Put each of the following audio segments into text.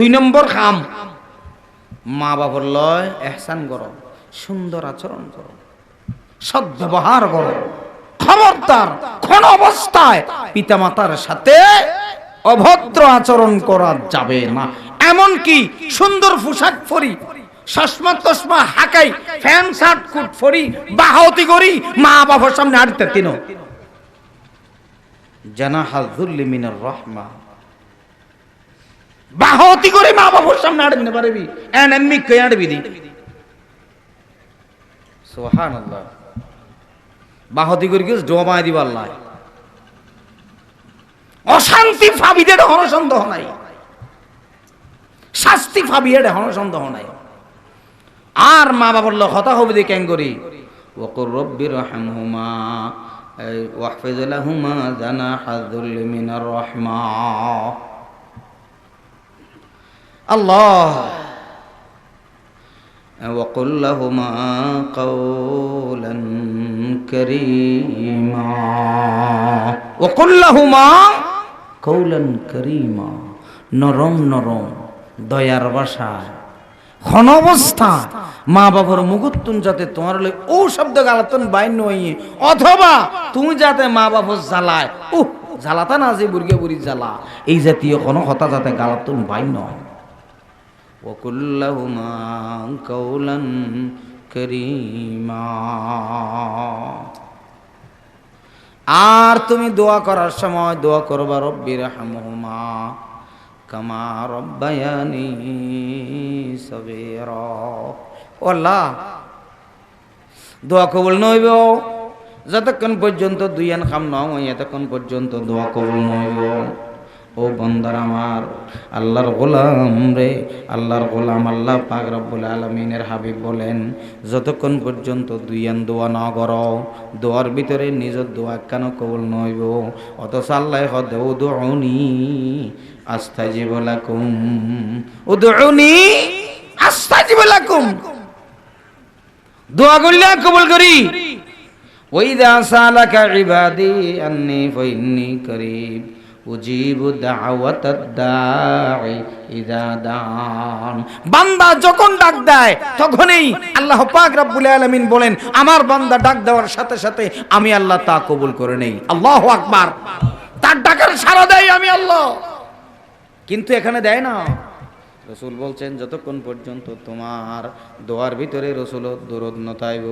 দুই নম্বর খাম। মা বাবার লয় এহসান করো, সুন্দর আচরণ করো সদ্ব্যবহার করো, খবরদার কোন অবস্থায় পিতামাতার সাথে অভদ্র আচরণ করা যাবে না। এমন কি সুন্দর পোশাক পরি, চশমা তসমা হাকাই ফ্যান শার্ট কুট ফরি বাহতি করি, মা বাবার সামনে আড়তে তিন জানাহা যুল্লি মিনার রহমা। বাহতি করে মা বাবার সামনে আড়তে পারবি এন এমনি কে আড়বি দি। সুবহানাল্লাহ। বাহতি করে কি জমায় দিবার লাই অশান্তি ফাবি দে হন সন্দেহ নাই। শাস্তি ফাবি এডে হন সন্দেহ নাই। আর মা বাবার লোক হতা হবে দিয়ে কেন করি? ওকুর রব্বির রহমহুমা ওয়াহফিজ লাহুমা জানাহা যুল্লি মিনার রহমা। আল্লাহ وقل لهما قولا كريما وقل لهما قولا كريما নরম নরম দয়ার বাসায় ক্ষণ অবস্থা মা বাবার মুগুত্তুন যাতে তোমার হলে ও শব্দ গালাতন বাইন নইয়ে অথবা তুমি যাতে মা বাবার জ্বালায় উহ জ্বালাতা না যে বুড়গে বুড়ি জ্বালা এই জাতীয় কোনো কথা যাতে গালাতন বাইন নয় وكلهما قولا كريما আর তুমি দোয়া করার সময় দোয়া করবা রব্বি রাহমহুমা কামা রব্বায়ানি সবেরা ও আল্লাহ দোয়া কবুল নইব যতক্ষণ পর্যন্ত দুই আন খাম নয় এতক্ষণ পর্যন্ত দোয়া কবুল নইব ও বন্দার আমার, আল্লাহর গোলাম রে, আল্লাহর গোলাম আল্লাহ পাক রব্বুল আলমিনের হাবিব বলেন, যতক্ষণ পর্যন্ত দুই আন দোয়া না কর, দোয়ার ভিতরে নিজের দোয়া কেন কবল নইব? অথচ আল্লাহ হদে উদৌনি আস্থা জীবলাকুম উদৌনি আস্থা জীবলাকুম দোয়া করলে কবুল করি। ওইদা সালাকা ইবাদি আন্নি ফাইন্নি করিব। উজিবু দান। বান্দা যখন ডাক দেয় তখনই আল্লাহ পাক রব্বুল আলামিন বলেন আমার বান্দা ডাক দেওয়ার সাথে সাথে আমি আল্লাহ তা কবুল করে নেই। আল্লাহু আকবার। তার ডাকার সাড়া দেয় আমি আল্লাহ। কিন্তু এখানে দেয় না। রসুল বলছেন যতক্ষণ পর্যন্ত তোমার দোয়ার ভিতরে রসুল দরুদ নতাইব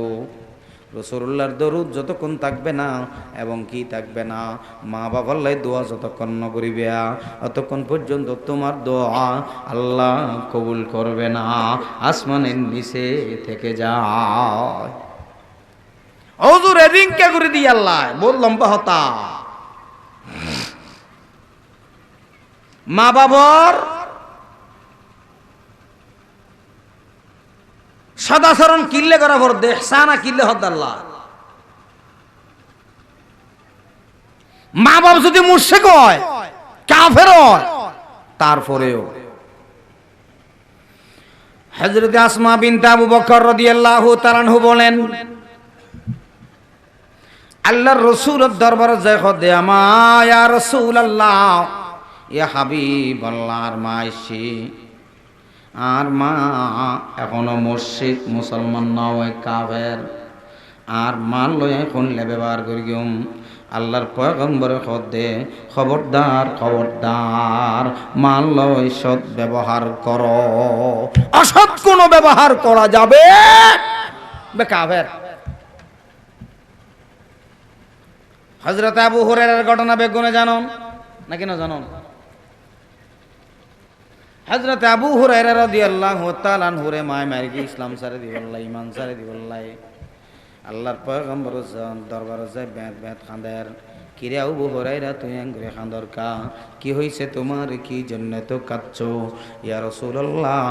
রসুল্লাহর দরুদ যতক্ষণ থাকবে না এবং কি থাকবে না? মা বাবার লাই দোয়া যতক্ষণ ন করিবে, অতক্ষণ পর্যন্ত তোমার দোয়া আল্লাহ কবুল করবে না। আসমানের নিচে থেকে যায়। হজুর রিংকে করে দিই আল্লাহ? বহুত লম্বা হতা। মা বাবার সদাচরণ কিল্লে করা ভর দেহসানা কিল্লে হদ্দাল্লাহ মা বাপ যদি মুর্শেক হয়, কাফের হয়, তারপরেও। হজরত আসমা বিনতে আবু বকর রাদিয়াল্লাহু তাআলাহু বলেন, আল্লাহর রসুলের দরবারে যায় দে, আমা ইয়া রাসূলুল্লাহ, ইয়া হাবিব আল্লাহর মা আইসি আর মা, এখনও মসজিদ মুসলমান নয় কাবের আর মান লই এখন ব্যবহার করি গম। আল্লাহর পয়গম্বরে দে, খবরদার খবরদার। মান লই সৎ ব্যবহার কর। অসৎ কোনো ব্যবহার করা যাবে বে কাবের হজরত আবু হুরের ঘটনা বেগুনে জানন নাকি না জানন হজরত আবু হুরায়রা রাদিয়াল্লাহু তাআলা হুরে মায় মারি ইসলাম সারে দিবল্লাই ইমান সারে দিবল্লাই। আল্লাহর পয়গম্বর দরবার যায় বেঁত বেঁত খাঁদের কিরে আবু হুরায়রা, তুই আঙ্গুরে খাঁদর কা হইছে তোমার? কি জন্য তো কাচ্ছ ইয়া রাসূলুল্লাহ,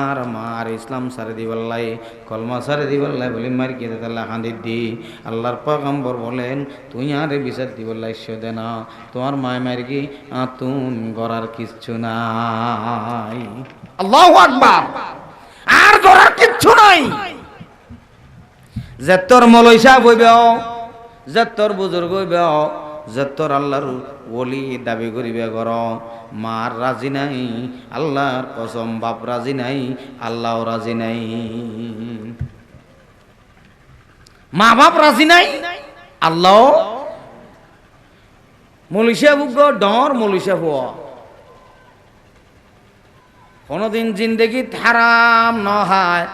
আর মার ইসলাম সারে দিবল্লাই কলমা সারে দিবল্লাই বলি, মার কি তাল্লাহ খাঁদি দি আল্লাহর পয়গম্বর বলেন, তুই আরে বিচার দিবল্লাই দে না। তোমার মায় মার কি আতুন গড়ার কিচ্ছু নাই। আল্লাহু আকবার। আর গড়ার কিচ্ছু নাই। যে তোর মলইসা বইবে যে তোর বুজুর্গ হইবে যে তোর আল্লাহর ওলি দাবি করিবে গর মার রাজি নাই, আল্লাহর কসম, বাপ রাজি নাই আল্লাহও রাজি নাই। মা বাপ রাজি নাই, আল্লাহ। মলিশা বুক ডর মলিশা হুয়া কোনোদিন জিন্দগি হারাম নহায়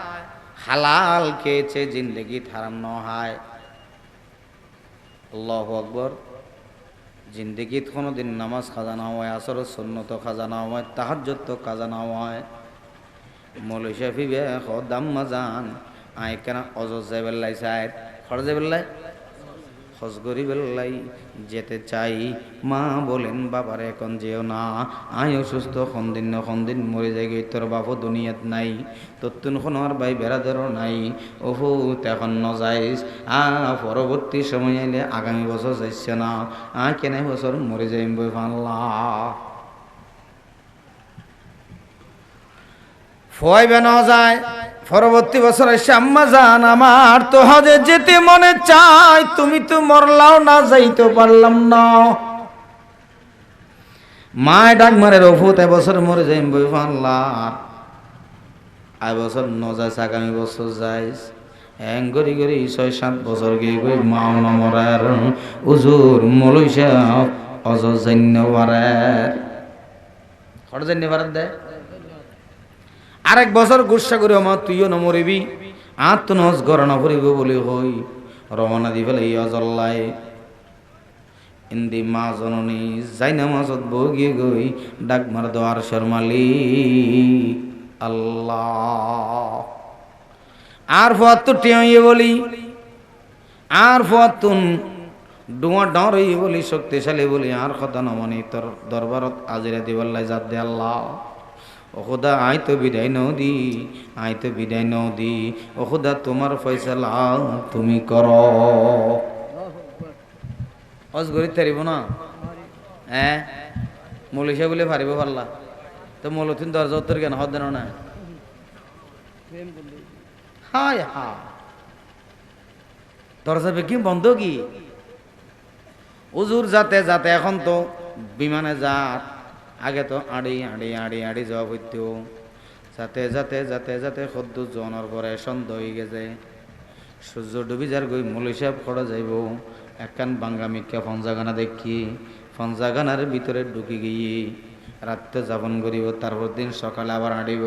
হালাল খেয়েছে জিন্দগি হারাম নহায় আল্লাহ আকবর। জিন্দগিত কোনোদিন নামাজ খাজা না হয় আসর সন্নত খাজানা হয় তাহাজ্জত খাজানা হয়। মৌলী শাফি বে দাম মাজান আয় কেন অজর যাইবেল্লাই সাহেব খরচ যাইবেল্লাই হজ করি বেল্লাই যেতে চাই, মা বলেন, বাবার এখন যেও না। আই অসুস্থ সন্দিন ন সন্দিন মরে যাই গই তোর বাপও দুনিয়াত নাই। তত্তুন বাই বেড়াদেরও নাই। ওহু এখন নযাইস আ, পরবর্তী সময় আইলে আগামী বছর যাইছে না। আ, কেনে বছর মরে যাইম বই ফানলা ফয়বে ন যায়। পরবর্তী বছর এসে আম্মা জান, আমার তো হজে যেতে মনে চাই তুমি তো মরলাও না, যাইতে পারলাম না। মায় ডাক মারে, রফুত এবছর মরে যাইম বই ফানলার আই বছর ন যাইস আগামী বছর যাইস হ্যাং করি করি ছয়, সাত বছর গিয়ে গই মাও নমরার উজুর মলইসা অজ জন্য পারার খড় জন্য পারার দেয়? আরেক বছর গুসা করে আমার তুইও নমরিবি। আর তো নজ গরনা ফুরিব বলে হই। রওনা দি ফেলে অজল্লায় ইন্দি মা জননী, যাই না মাছত বগিয়ে গই, ডাক মার দোয়ার শর্মালি আল্লাহ। আর ফুয়াত তো টেয়ে বলি। আর ফুয়াত তুন ডুয়া ডর বলি, শক্তিশালী বলি। আর কথা নমনি তোর দরবারত আজিরা দিবাল্লাই জাত দে আল্লাহ। ও খুদা আই তো বিদায় নও দি আই তো বিদায় নও দি। ও খুদা তোমার ফয়সালা তুমি কর। অজ গরিব তারিব না? হ্যাঁ মলিশা বলে পারিব পারলা। তো মলথিন দরজা উত্তর কেন? হদ না হায় হা দরজা বেকি বন্ধ কি? উজুর যাতে যাতে এখন তো বিমানে যাত আগে তো আড়ি আড়ি আড়ি আড়ি যাওয়া হইতো। যাতে যাতে যাতে যাতে সদ্য জনের পরে সন্দেহ হয়ে গেছে। সূর্য ডুবি যার গই মলিসাব করা যাইব একখান বাঙ্গামিকা ফঞ্জাগানা দেখি। ফঞ্জাগানার ভিতরে ঢুকি গিয়ে রাত্রে যাপন করিব, তারপর দিন সকালে আবার আড়িব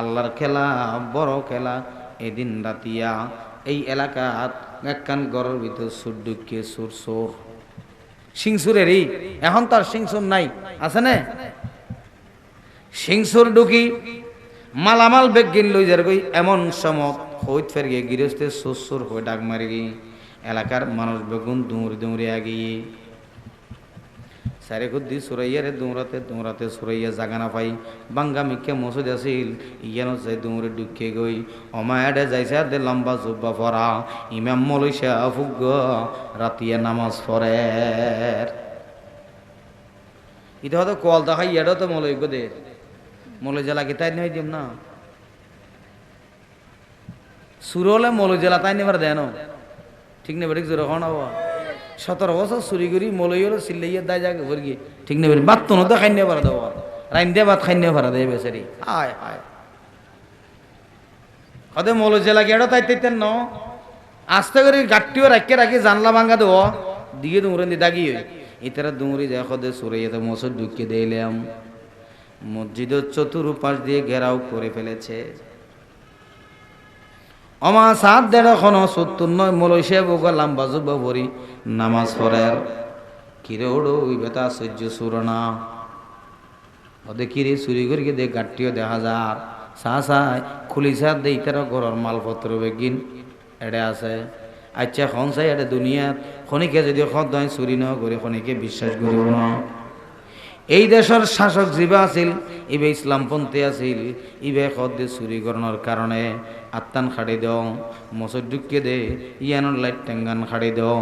আল্লাহর খেলা, বড় খেলা, এদিন রাতিয়া। এই এলাকাত একখান গড়ের ভিতর সুর ঢুকিয়ে সুর, সোর। সিংসুরেরই। এখন তার সিংসুর নাই। আছে না? সিংসুর ঢুকি মালামাল বেগিন লই যার গই এমন সমত হইত ফের গিয়ে গৃহস্থে শ্বশুর হয়ে ডাক মারি এলাকার মানুষ বেগুন দুমুরি দুমুরি আগিয়ে সারে খুদ্দি সুরাইয়ারে দৌড়াতে দৌড়াতে সুরাইয়া জাগানা পাই। বাঙ্গা মিকে মসুদ আছিল, ইয়ানো যাই দৌড়ে ঢুকে গই। অমায়াডে যাইছে দে লম্বা জুব্বা পরা ইমাম মলইসা ফুগ রাতিয়া নামাজ পড়ে। এটা হয়তো কল দেখা ইয়াডও তো মলই গো দে। মলই জেলা কি তাই নই দিম না? সুর হলে মলই জেলা তাই নেবার দেন। ঠিক নেবে ঠিক জোর হব। সতেরো বছর চুরি করি, মলই হলো, চিল্লাইয়া দায় যাকে ভরগি ঠিক নেবে বাত তো নতো খাই নিয়ে পারা দেবো রাইন দিয়ে ভাত খাই নিয়ে পারা দেয় বেচারি। হায় হায়। মলই জেলা কি এটা তাই তাইতেন ন। আস্তে করে গাট্টিও রাখকে রাখি জানলা ভাঙ্গা দেবো দিয়ে দুমরে দি দাগি ইতারা দুমরি যায় কদে সুরে যেতে মসর ঢুকিয়ে দিলাম মসজিদের চতুর্পাশ দিয়ে ঘেরাও করে ফেলেছে। অমা সাত দেড় খন সত্তর নয় মলইসে বগা লাম্বা জুব্বা ভরি নামাজ পড়ের কিরে ওড়ো, ওই বেতা সহ্য সুরনা ওদে কিরে চুরি করি দে, গাট্টিও দেখা যার। চা চাই খুলি চা দে ইতার ঘরের মালপত্র বেগিন, এড়ে আছে। আচ্ছা খন চাই এড়ে দুনিয়াত, খনিকে যদি সদ হয়, চুরি ন করে খনিকে বিশ্বাস করিব না এই দেশের শাসক যিবা আছিল, ইবে ইসলামপন্থী আছিল, ইবে সদ্যে চুরি করানোর কারণে আত্মান খাড়ি দেও মসজিদ ঢুকিয়ে দে ইয়ানোর লাইট টেঙ্গান খাড়ি দেও।